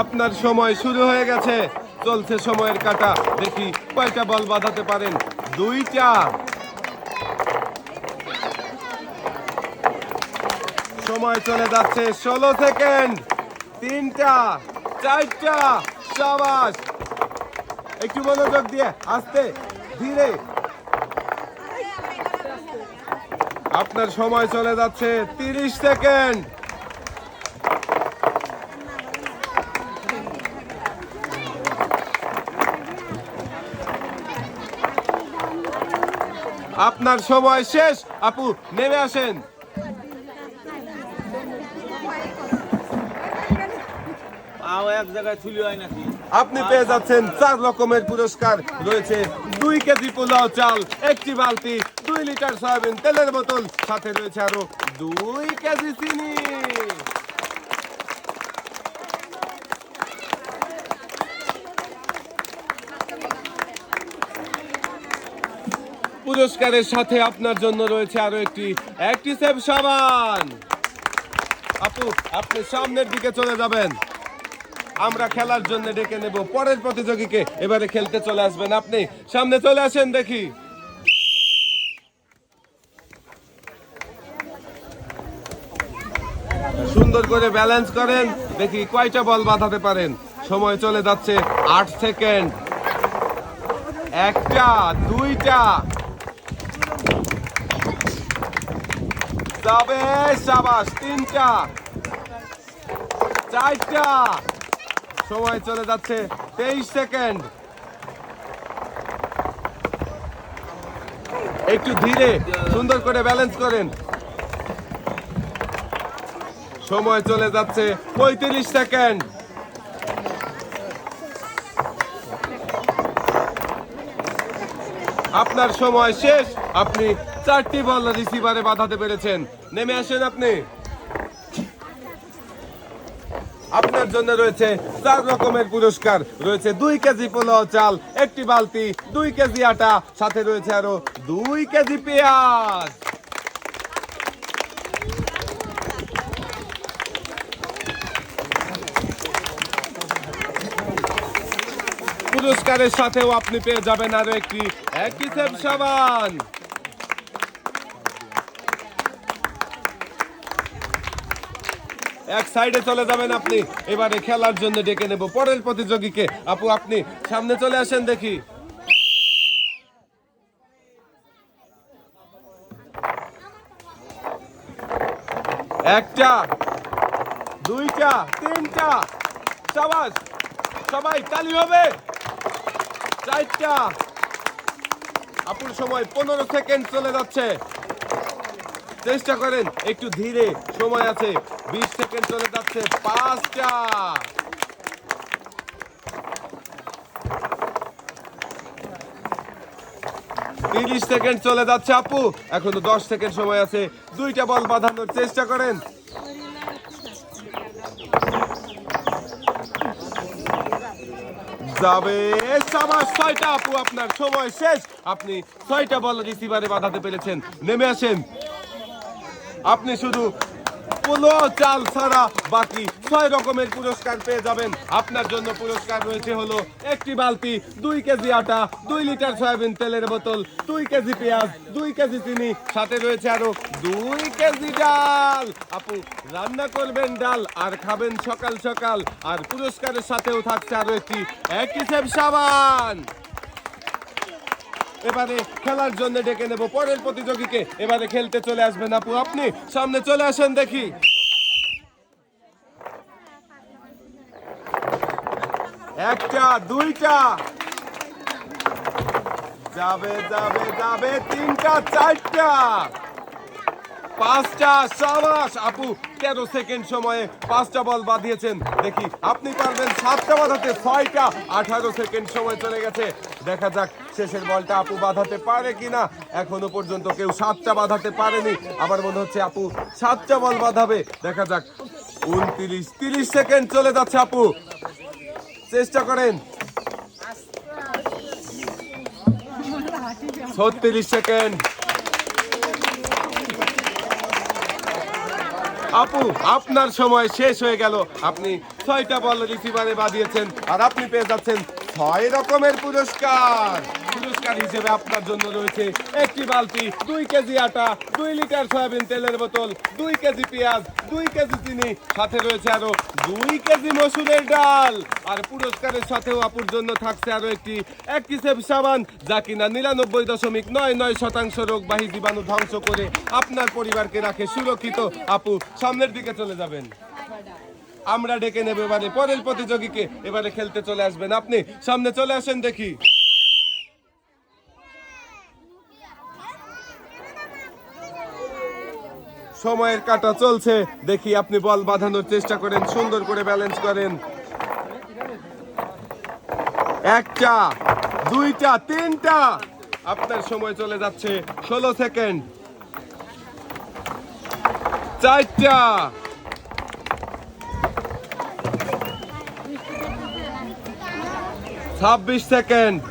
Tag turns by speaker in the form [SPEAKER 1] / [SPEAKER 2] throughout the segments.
[SPEAKER 1] আপনার সময় শুরু হয়ে গেছে। চলছে সময়ের কাটা। দেখি কয়টা বল বাঁধাতে পারেন? দুইটা। সময় চলে যাচ্ছে ষোলো সেকেন্ড। তিনটা, চারটা, সাবাস। একটু মনোযোগ দিয়ে আস্তে ধীরে। আপনার সময় চলে যাচ্ছে তিরিশ সেকেন্ড। আপনার সময় শেষ। আপু নেমে আসেন।
[SPEAKER 2] পাও এক জায়গায় থুলি নাকি?
[SPEAKER 1] আপনি পেয়ে যাচ্ছেন চার রকমের পুরস্কার। রয়েছে দুই কেজি পোলাও চাল একটি বালতি দুই লিটার সয়াবিন তেলের বোতল সাথে রয়েছে আরও দুই কেজি চিনি। পুরস্কারের সাথে আপনার জন্য রয়েছে আরও একটি অ্যাক্টিসেভ সাবান। আপু, আপনি সামনের দিকে চলে যাবেন। আমরা খেলার জন্য ডেকে নেব। পরের প্রতিযোগীকে এবারে খেলতে চলে আসবেন আপনি। সামনে চলে আসেন দেখি। সুন্দর করে ব্যালেন্স করেন। দেখি কয়টা বল বাঁধাতে পারেন। সময় চলে যাচ্ছে আট সেকেন্ড। একটা, দুইটা যাবে সাবাস, তিনটা। চারটা। সময় চলে যাচ্ছে, তেইশ সেকেন্ড। একটু ধীরে, সুন্দর করে ব্যালেন্স করেন। সময় চলে যাচ্ছে, পঁয়ত্রিশ সেকেন্ড। আপনার সময় শেষ, আপনি চারটি বল রিসিভারে বাঁধাতে পেরেছেন। নেমে আসেন আপনি। আপনার জন্য রয়েছে চার রকমের পুরস্কার। রয়েছে দুই কেজি পোলাও চাল, একটি বালতি, দুই কেজি আটা, সাথে রয়েছে আরও দুই কেজি পেঁয়াজ। পুরস্কারের সাথেও আপনি পেয়ে যাবেন আরও একটি সেব সাবান। এক সাইডে চলে যাবেন আপনি। এবারে খেলার জন্য ডেকে নেব। পরের প্রতিযোগীকে। আপু, আপনি সামনে চলে আসেন দেখি। একটা, দুইটা, তিনটা। সাবাস, সবাই তালি হবে। চারটা। আপুর সময় পনেরো সেকেন্ড চলে যাচ্ছে। চেষ্টা করেন, একটু ধীরে সময় আছে। বিশ সেকেন্ড চলে যাচ্ছে পাঁচটা। তিরিশ সেকেন্ড চলে যাচ্ছে আপু। এখনও দশ সেকেন্ড সময় আছে। দুইটা বল বাঁধানোর চেষ্টা করেন। যাবে সাবাস, ছয়টা আপু, আপনার সময় শেষ। আপনি ছয়টা বল রিসিভারে বাঁধাতে পেরেছেন। নেমে আসেন। আপনি শুধু পোলো চাল ছাড়া বাকি ছয় রকমের পুরস্কার পেয়ে যাবেন। আপনার জন্য পুরস্কার রয়েছে হলো একটি বালতি, দুই কেজি আটা, দুই লিটার সয়াবিন তেলের বোতল, দুই কেজি পেঁয়াজ, দুই কেজি চিনি, সাথে রয়েছে আরও দুই কেজি ডাল। আপু, রান্না করবেন ডাল আর খাবেন সকাল সকাল, আর পুরস্কারের সাথেও থাকছে আরও একটি এক হিসেব সাবান। এবারে খেলার জন্য ডেকে নেব। পরের প্রতিযোগীকে এবারে খেলতে চলে আসবেন আপু। আপনি সামনে চলে আসেন দেখি। একটা, দুইটা। যাবে যাবে যাবে, তিনটা, চারটা। পাঁচটা সাবাস। আপু, তেরো সেকেন্ড সময়ে পাঁচটা বল বাঁধিয়েছেন। দেখি, আপনি পারবেন সাতটা বাঁধাতে, ছয়টা। আঠারো সেকেন্ড সময় চলে গেছে। দেখা যাক শেষের বলটা আপু বাঁধাতে পারে কিনা। এখনও পর্যন্ত কেউ সাতটা বাঁধাতে পারেনি। আবার মনে হচ্ছে আপু সাতটা বল বাঁধাবে। দেখা যাক, উনত্রিশ, তিরিশ সেকেন্ড চলে যাচ্ছে আপু। চেষ্টা করেন। ছত্রিশ সেকেন্ড। আপু, আপনার সময় শেষ হয়ে গেল। আপনি ছয়টা বল রিসিভারে বাঁধিয়েছেন আর আপনি পেয়ে যাচ্ছেন ছয় রকমের পুরস্কার। পুরস্কার হিসেবে আপনার জন্য রয়েছে একটি বালতি, দুই কেজি আটা, দুই লিটার সয়াবিন তেলের বোতল, দুই কেজি পেঁয়াজ, দুই কেজি চিনি, সাথে রয়েছে আরও দুই কেজি মসুরের ডাল। আর পুরস্কারের সাথেও আপুর জন্য থাকছে আরও একটি একটি সেব সাবান, যা কিনা নিরানব্বই দশমিক নয় নয় শতাংশ রোগবাহী জীবাণু ধ্বংস করে আপনার পরিবারকে রাখে সুরক্ষিত। আপু, সামনের দিকে চলে যাবেন। আমরা ডেকে নেব এবারে পরের প্রতিযোগীকে, এবারে খেলতে চলে আসবেন। আপনি সামনে চলে আসেন দেখি। সময়ের কাটা চলছে। দেখি আপনি বল বাঁধানোর চেষ্টা করেন, সুন্দর করে ব্যালেন্স করেন। একটা, দুইটা, তিনটা। আপনার সময় চলে যাচ্ছে, ষোলো সেকেন্ড। চারটা। ছাব্বিশ সেকেন্ড।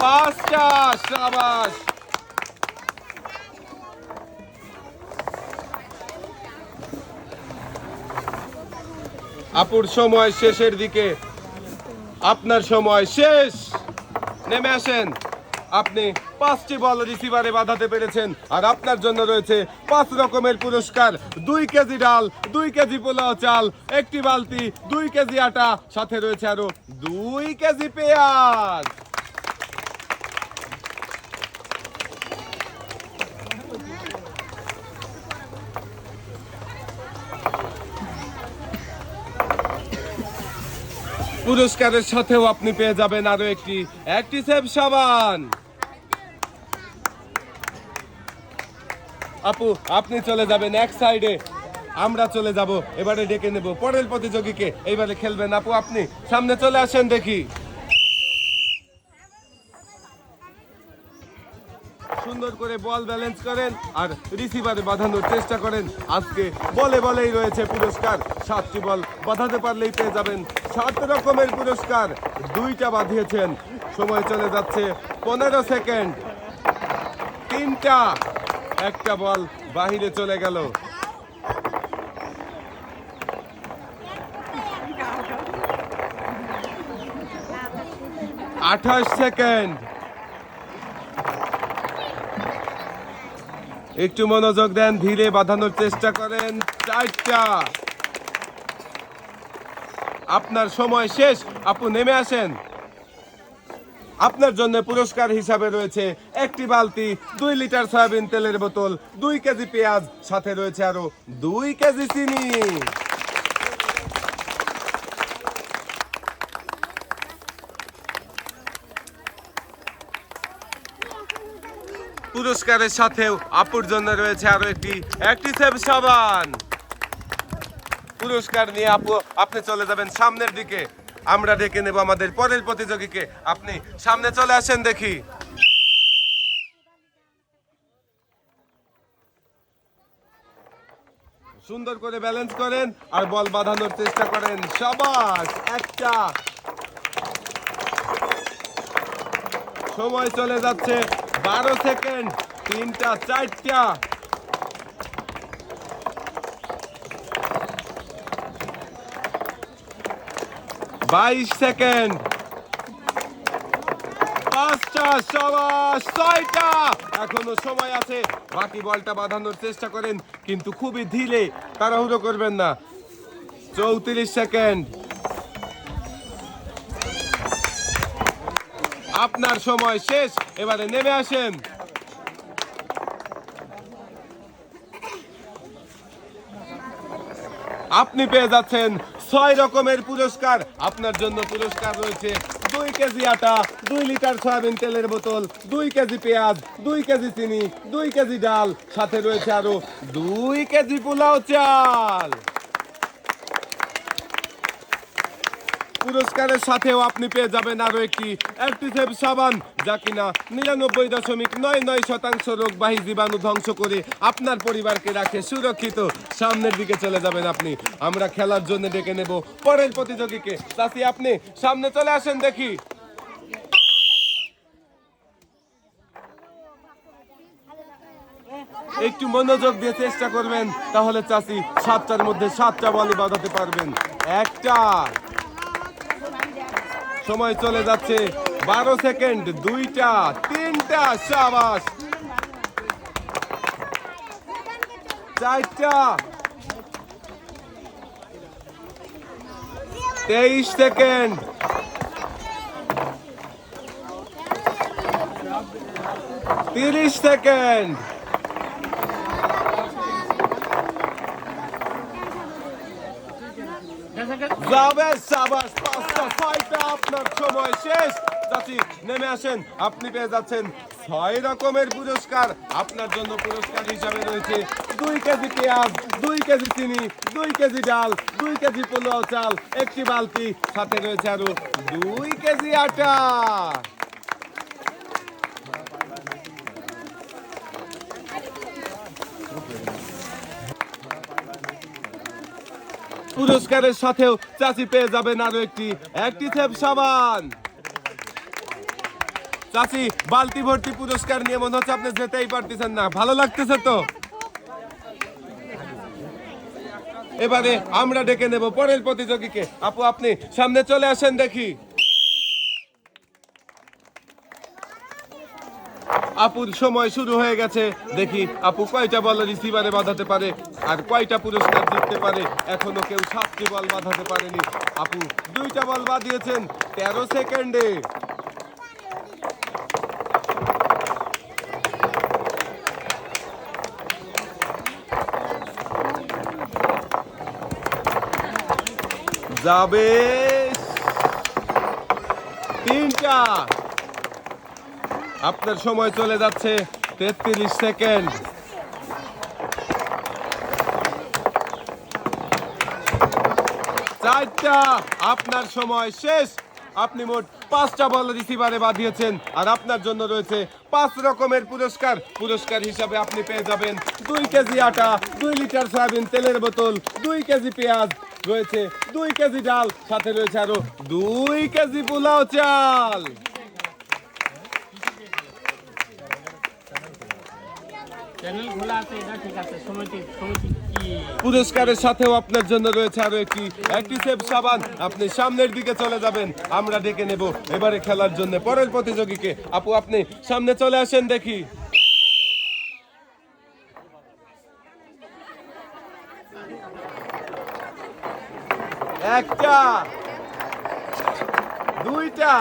[SPEAKER 1] পাঁচটা, সাবাস। আপুর সময় শেষের দিকে। আপনার সময় শেষ। নেমে আসেন। আপনি পাঁচটি বল রিসিভারে বাঁধাতে পেরেছেন। আর আপনার জন্য রয়েছে পাঁচ রকমের পুরস্কার। দুই কেজি ডাল, দুই কেজি পোলাও চাল, একটি বালতি, দুই কেজি আটা, সাথে রয়েছে আরও দুই কেজি পেঁয়াজ। পুরস্কারের সাথেও আপনি পেয়ে যাবেন আরও একটি একটি সেব সাবান। আপু, আপনি চলে যাবেন এক সাইডে। আমরা চলে যাব, এবারে ডেকে নেব। পরের প্রতিযোগীকে এবারে খেলবেন আপু, আপনি। সামনে চলে আসেন দেখি। সুন্দর করে বল ব্যালেন্স করেন আর রিসিভারে বাঁধানোর চেষ্টা করেন। আজকে বলে বলেই রয়েছে পুরস্কার। সাতটি বল বাঁধাতে পারলেই পেয়ে যাবেন সাত রকমের পুরস্কার দুইটা বাঁধিয়েছেন। সময় চলে যাচ্ছে পনেরো সেকেন্ড। তিনটা, একটা বল বাহিরে চলে গেল। আঠাশ সেকেন্ড। একটু মনোযোগ দেন, ধীরে বাঁধানোর চেষ্টা করেন। চারটা। আপনার সময় শেষ। আপু, নেমে আসেন। আপনার জন্য পুরস্কার হিসাবে রয়েছে একটি বালতি, দুই লিটার সয়াবিন তেলের বোতল, দুই কেজি পেঁয়াজ, সাথে রয়েছে আরও দুই কেজি চিনি। পুরস্কারের সাথেও আপুর জন্য রয়েছে আরও একটি একটি সেব সাবান। পুরস্কার নিয়ে আপু, আপনি চলে যাবেন সামনের দিকে। আমরা ডেকে নেব আমাদের পরের প্রতিযোগীকে। আপনি সামনে চলে আসেন দেখি। সুন্দর করে ব্যালেন্স করেন আর বল বাঁধানোর চেষ্টা করেন। সবাস, একটা। সময় চলে যাচ্ছে, বারো সেকেন্ড, তিনটা, চারটা। বাইশ সেকেন্ড। পাঁচটা সবাস ছয়টা। এখনও সময় আছে। বাকি বলটা বাঁধানোর চেষ্টা করেন, কিন্তু খুবই ধীরে তাড়াহুড়ো করবেন না। চৌত্রিশ সেকেন্ড। আপনার সময় শেষ। এবারে নেমে আসেন। আপনি পেয়ে যাচ্ছেন ছয় রকমের পুরস্কার। আপনার জন্য পুরস্কার রয়েছে দুই কেজি আটা, দুই লিটার সয়াবিন তেলের বোতল, দুই কেজি পেঁয়াজ, দুই কেজি চিনি, দুই কেজি ডাল, সাথে রয়েছে আরও দুই কেজি পোলাও চাল। পুরস্কারের সাথেও আপনি পেয়ে যাবেন আরও একটি অ্যাক্টিসেভ সাবান যা কিনা নিরানব্বই দশমিক নয় নয় শতাংশ রোগবাহী জীবাণু ধ্বংস করে আপনার পরিবারকে রাখে সুরক্ষিত। সামনের দিকে চলে যাবেন আপনি। আমরা খেলার জন্য ডেকে নেব পরের প্রতিযোগীকে। চাষি আপনি সামনে চলে আসেন দেখি। একটু মনোযোগ দিয়ে চেষ্টা করবেন, তাহলে চাষি সাতটার মধ্যে সাতটা বলই বাঁধাতে পারবেন। একটা সময় চলে যাচ্ছে। বারো সেকেন্ড দুইটা তিনটা সাবাস। চারটা। তেইশ সেকেন্ড। তিরিশ সেকেন্ড। ছয়টা আপনার সময় শেষ চাচি নেমে আসেন আপনি পেয়ে যাচ্ছেন ছয় রকমের পুরস্কার আপনার জন্য পুরস্কার হিসাবে রয়েছে দুই কেজি পেঁয়াজ দুই কেজি চিনি দুই কেজি ডাল দুই কেজি পোলাও চাল একটি বালতি সাথে রয়েছে আরও দুই কেজি আটা পুরস্কারের সাথেও চাচি পেয়ে যাবেন আরও একটি একটি থেপ সাবান। চাচি, বালতি ভর্তি পুরস্কার নিয়ে মনে হচ্ছে আপনি যেতেই পারতেছেন না। ভালো লাগতেছে তো? এবারে আমরা ডেকে নেব পরের প্রতিযোগীকে। আপু, আপনি সামনে চলে আসেন দেখি। আপুর সময় শুরু হয়ে গেছে। দেখি আপু কয়টা বল রিসিভারে বাঁধাতে পারে, আর কয়টা পুরস্কার জিততে পারে? এখনও কেউ সাতটি বল বাঁধাতে পারেনি। আপু দুইটা বল বাঁধিয়েছেন তেরো সেকেন্ডে যাবে তিনটা। আপনার সময় চলে যাচ্ছে। তেত্রিশ সেকেন্ড। চারটা আপনার সময় শেষ। আপনি মোট পাঁচটা বল রিসিভারে বাঁধিয়েছেন আর আপনার জন্য রয়েছে পাঁচ রকমের পুরস্কার। পুরস্কার হিসাবে আপনি পেয়ে যাবেন দুই কেজি আটা, দুই লিটার সয়াবিন তেলের বোতল, দুই কেজি পেঁয়াজ, রয়েছে দুই কেজি ডাল, সাথে রয়েছে আরও দুই কেজি পোলাও চাল। পুরস্কারের সাথেও আপনার জন্য রয়েছে আরও একটি একটি সেফ সাবান। আপনি সামনের দিকে চলে যাবেন, আমরা ডেকে নেব। এবারে খেলার জন্য পরের প্রতিযোগীকে। আপু, আপনি সামনে চলে আসেন দেখি। একটা, দুইটা,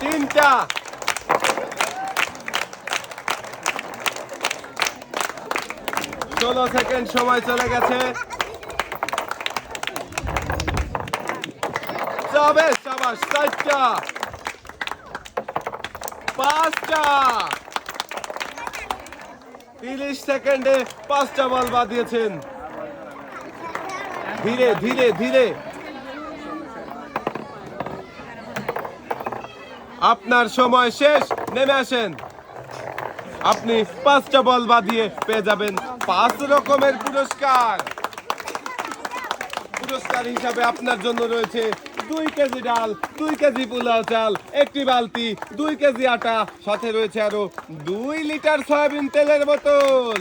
[SPEAKER 1] তিনটা ষোলো সেকেন্ড সময় চলে গেছে। যাবে পাঁচটা। তিরিশ সেকেন্ডে পাঁচটা বল বাদিয়েছেন ধীরে ধীরে ধীরে। আপনার সময় শেষ, নেমে আসেন। আপনি পাঁচটা বল বাঁধিয়ে পেয়ে যাবেন। পাঁচ রকমের পুরস্কার। পুরস্কার হিসাবে আপনার জন্য রয়েছে দুই কেজি ডাল, দুই কেজি পোলাও চাল, একটি বালতি, দুই কেজি আটা, সাথে রয়েছে আরও দুই লিটার সয়াবিন তেলের বোতল।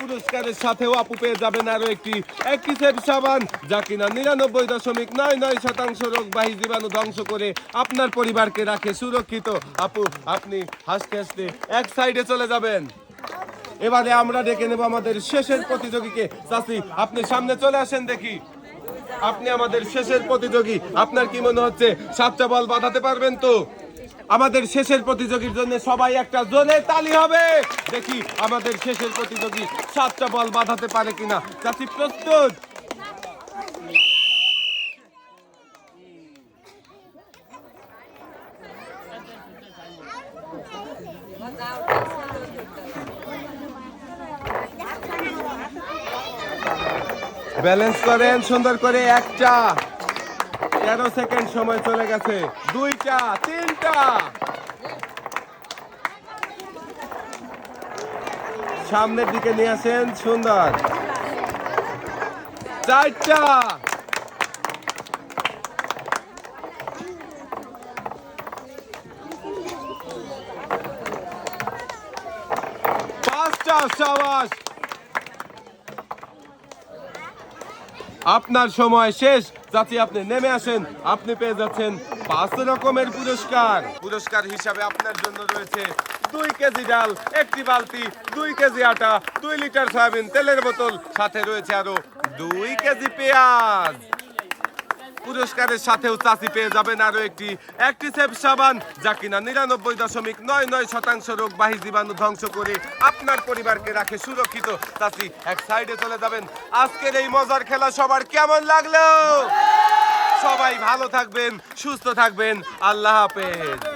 [SPEAKER 1] পুরস্কারের সাথেও আপু পেয়ে যাবেন আরও একটি একটি সেট সাবান, যা কিনা নিরানব্বই দশমিক নয় নয় শতাংশ রোগবাহী জীবাণু ধ্বংস করে আপনার পরিবারকে রাখে সুরক্ষিত। আপু, আপনি হাসতে হাসতে এক সাইডে চলে যাবেন। এবারে আমরা ডেকে নেব আমাদের শেষের প্রতিযোগীকে। চাষি আপনি সামনে চলে আসেন দেখি। আপনি আমাদের শেষের প্রতিযোগী। আপনার কি মনে হচ্ছে, সাতটা বল বাঁধাতে পারবেন তো? আমাদের শেষের প্রতিযোগীর জন্য সবাই একটা জোরে তালি হবে। দেখি আমাদের শেষের প্রতিযোগী সাতটা বল বাঁধাতে পারে কিনা। চাষি প্রস্তুত? ব্যালেন্স করেন, সুন্দর করে একটা। তেরো সেকেন্ড সময় চলে গেছে। দুইটা, তিনটা। সামনের দিকে নিয়ে আসেন, সুন্দর। চারটা। পাঁচটা, সাবাস। আপনার সময় শেষ। যাতে আপনি নেমে আসেন, আপনি পেয়ে যাচ্ছেন পাঁচ রকমের পুরস্কার। পুরস্কার হিসাবে আপনার জন্য রয়েছে দুই কেজি ডাল, একটি বালতি, দুই কেজি আটা, দুই লিটার সয়াবিন তেলের বোতল, সাথে রয়েছে আরও দুই কেজি পেঁয়াজ। পুরস্কারের সাথেও চাষি পেয়ে যাবেন আরও একটি অ্যাক্টিসেভ সাবান, যা কিনা নিরানব্বই দশমিক নয় নয় শতাংশ রোগবাহী জীবাণু ধ্বংস করে আপনার পরিবারকে রাখে সুরক্ষিত। চাষি এক সাইডে চলে যাবেন। আজকের এই মজার খেলা সবার কেমন লাগল? সবাই ভালো থাকবেন, সুস্থ থাকবেন। আল্লাহ হাফেজ।